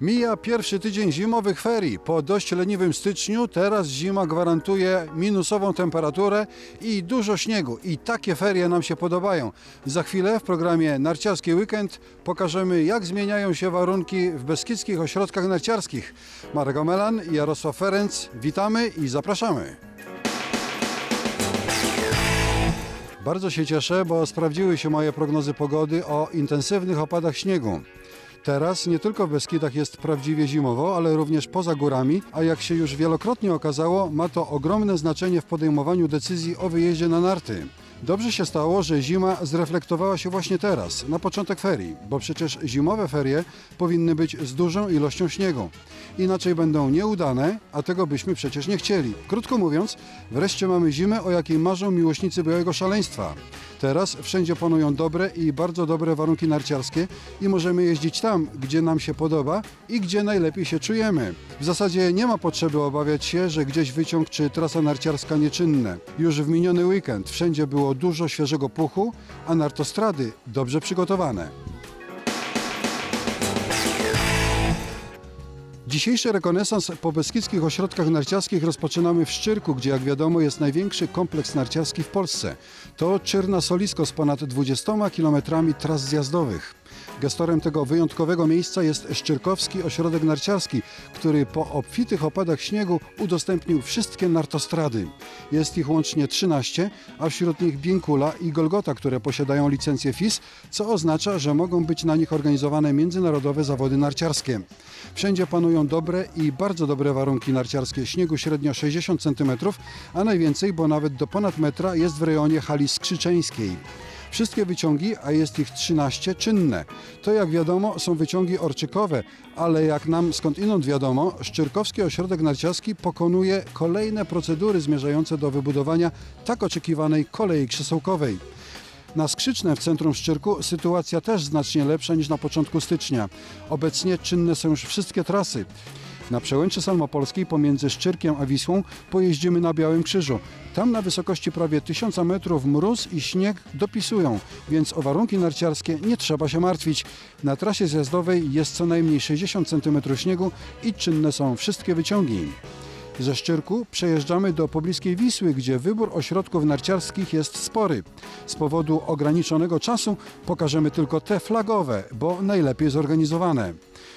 Mija pierwszy tydzień zimowych ferii. Po dość leniwym styczniu teraz zima gwarantuje minusową temperaturę i dużo śniegu. I takie ferie nam się podobają. Za chwilę w programie Narciarski Weekend pokażemy jak zmieniają się warunki w beskidzkich ośrodkach narciarskich. Marek Omelan i Jarosław Ferenc, witamy i zapraszamy. Bardzo się cieszę, bo sprawdziły się moje prognozy pogody o intensywnych opadach śniegu. Teraz nie tylko w Beskidach jest prawdziwie zimowo, ale również poza górami, a jak się już wielokrotnie okazało, ma to ogromne znaczenie w podejmowaniu decyzji o wyjeździe na narty. Dobrze się stało, że zima zreflektowała się właśnie teraz, na początek ferii, bo przecież zimowe ferie powinny być z dużą ilością śniegu. Inaczej będą nieudane, a tego byśmy przecież nie chcieli. Krótko mówiąc, wreszcie mamy zimę, o jakiej marzą miłośnicy białego szaleństwa. Teraz wszędzie panują dobre i bardzo dobre warunki narciarskie i możemy jeździć tam, gdzie nam się podoba i gdzie najlepiej się czujemy. W zasadzie nie ma potrzeby obawiać się, że gdzieś wyciąg czy trasa narciarska nieczynne. Już w miniony weekend wszędzie było dużo świeżego puchu, a nartostrady dobrze przygotowane. Dzisiejszy rekonesans po beskidzkich ośrodkach narciarskich rozpoczynamy w Szczyrku, gdzie jak wiadomo jest największy kompleks narciarski w Polsce. To Czyrna Solisko z ponad 20 kilometrami tras zjazdowych. Gestorem tego wyjątkowego miejsca jest Szczyrkowski Ośrodek Narciarski, który po obfitych opadach śniegu udostępnił wszystkie nartostrady. Jest ich łącznie 13, a wśród nich Bienkula i Golgota, które posiadają licencję FIS, co oznacza, że mogą być na nich organizowane międzynarodowe zawody narciarskie. Wszędzie panują dobre i bardzo dobre warunki narciarskie. Śniegu średnio 60 cm, a najwięcej, bo nawet do ponad metra jest w rejonie hali skrzyczeńskiej. Wszystkie wyciągi, a jest ich 13, czynne. To jak wiadomo są wyciągi orczykowe, ale jak nam skądinąd wiadomo, Szczyrkowski Ośrodek Narciarski pokonuje kolejne procedury zmierzające do wybudowania tak oczekiwanej kolei krzesełkowej. Na Skrzyczne w centrum Szczyrku sytuacja też znacznie lepsza niż na początku stycznia. Obecnie czynne są już wszystkie trasy. Na przełęczy Salmopolskiej pomiędzy Szczyrkiem a Wisłą pojeździmy na Białym Krzyżu. Tam na wysokości prawie 1000 metrów mróz i śnieg dopisują, więc o warunki narciarskie nie trzeba się martwić. Na trasie zjazdowej jest co najmniej 60 cm śniegu i czynne są wszystkie wyciągi. Ze Szczyrku przejeżdżamy do pobliskiej Wisły, gdzie wybór ośrodków narciarskich jest spory. Z powodu ograniczonego czasu pokażemy tylko te flagowe, bo najlepiej zorganizowane.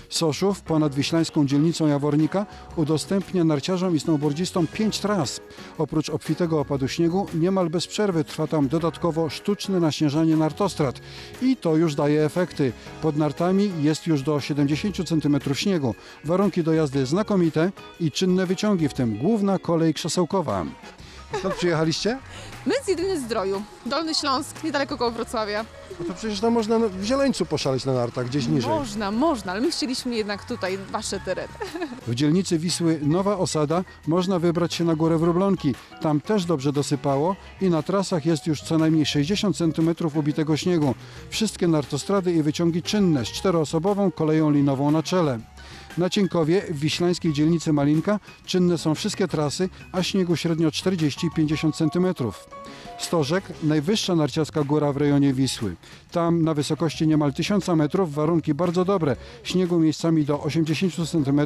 Soszów ponad wiślańską dzielnicą Jawornika udostępnia narciarzom i snowboardzistom pięć tras. Oprócz obfitego opadu śniegu niemal bez przerwy trwa tam dodatkowo sztuczne naśnieżanie nartostrad i to już daje efekty. Pod nartami jest już do 70 cm śniegu. Warunki do jazdy znakomite i czynne wyciągi, w tym główna kolej krzesełkowa. Skąd przyjechaliście? My z Jedyny Zdroju, Dolny Śląsk, niedaleko koło Wrocławia. No to przecież tam można w Zieleńcu poszaleć na nartach, gdzieś niżej. Można, można, ale my chcieliśmy jednak tutaj, wasze tereny. W dzielnicy Wisły Nowa Osada można wybrać się na górę Wróblonki. Tam też dobrze dosypało i na trasach jest już co najmniej 60 cm ubitego śniegu. Wszystkie nartostrady i wyciągi czynne z czteroosobową koleją linową na czele. Na Cienkowie w wiślańskiej dzielnicy Malinka czynne są wszystkie trasy, a śniegu średnio 40-50 cm. Stożek, najwyższa narciarska góra w rejonie Wisły. Tam na wysokości niemal 1000 metrów warunki bardzo dobre. Śniegu miejscami do 80 cm,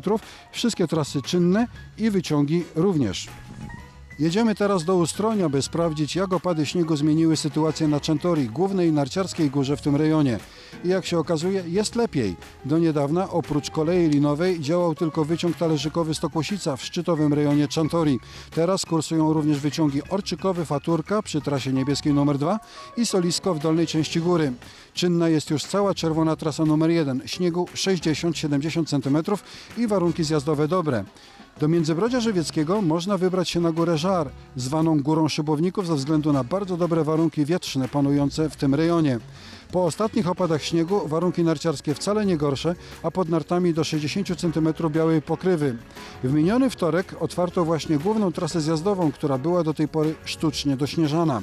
wszystkie trasy czynne i wyciągi również. Jedziemy teraz do Ustronia, by sprawdzić, jak opady śniegu zmieniły sytuację na Czętori, głównej narciarskiej górze w tym rejonie. I jak się okazuje, jest lepiej. Do niedawna, oprócz kolei linowej, działał tylko wyciąg talerzykowy Stokłosica w szczytowym rejonie Czantori. Teraz kursują również wyciągi Orczykowy Faturka przy trasie niebieskiej nr 2 i Solisko w dolnej części góry. Czynna jest już cała czerwona trasa numer 1, śniegu 60-70 cm i warunki zjazdowe dobre. Do Międzybrodzia Żywieckiego można wybrać się na górę Żar, zwaną Górą Szybowników ze względu na bardzo dobre warunki wietrzne panujące w tym rejonie. Po ostatnich opadach śniegu warunki narciarskie wcale nie gorsze, a pod nartami do 60 cm białej pokrywy. W miniony wtorek otwarto właśnie główną trasę zjazdową, która była do tej pory sztucznie dośnieżana.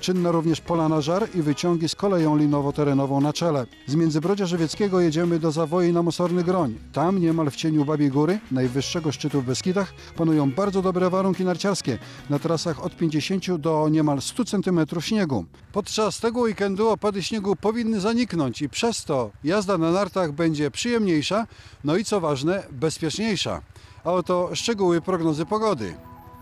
Czynne również pola na żar i wyciągi z koleją linowo-terenową na czele. Z Międzybrodzia Żywieckiego jedziemy do Zawoi na Mosorny Groń. Tam niemal w cieniu Babiej Góry, najwyższego szczytu w Beskidach panują bardzo dobre warunki narciarskie. Na trasach od 50 do niemal 100 cm śniegu. Podczas tego weekendu opady śniegu powinny zaniknąć i przez to jazda na nartach będzie przyjemniejsza, no i co ważne, bezpieczniejsza. A oto szczegóły prognozy pogody.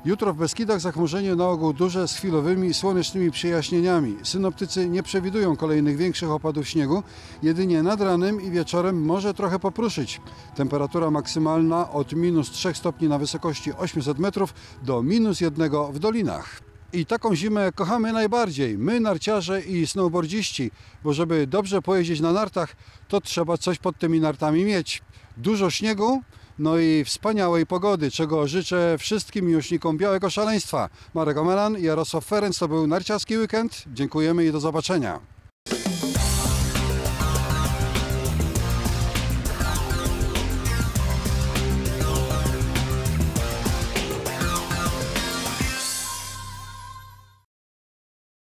Jutro w Beskidach zachmurzenie na ogół duże z chwilowymi słonecznymi przejaśnieniami. Synoptycy nie przewidują kolejnych większych opadów śniegu, jedynie nad ranem i wieczorem może trochę popruszyć. Temperatura maksymalna od minus 3 stopni na wysokości 800 metrów do minus 1 w dolinach. I taką zimę kochamy najbardziej, my narciarze i snowboardziści, bo żeby dobrze pojeździć na nartach, to trzeba coś pod tymi nartami mieć. Dużo śniegu, no i wspaniałej pogody, czego życzę wszystkim miłośnikom białego szaleństwa. Marek Omelan i Jarosław Ferenc, to był narciarski weekend. Dziękujemy i do zobaczenia.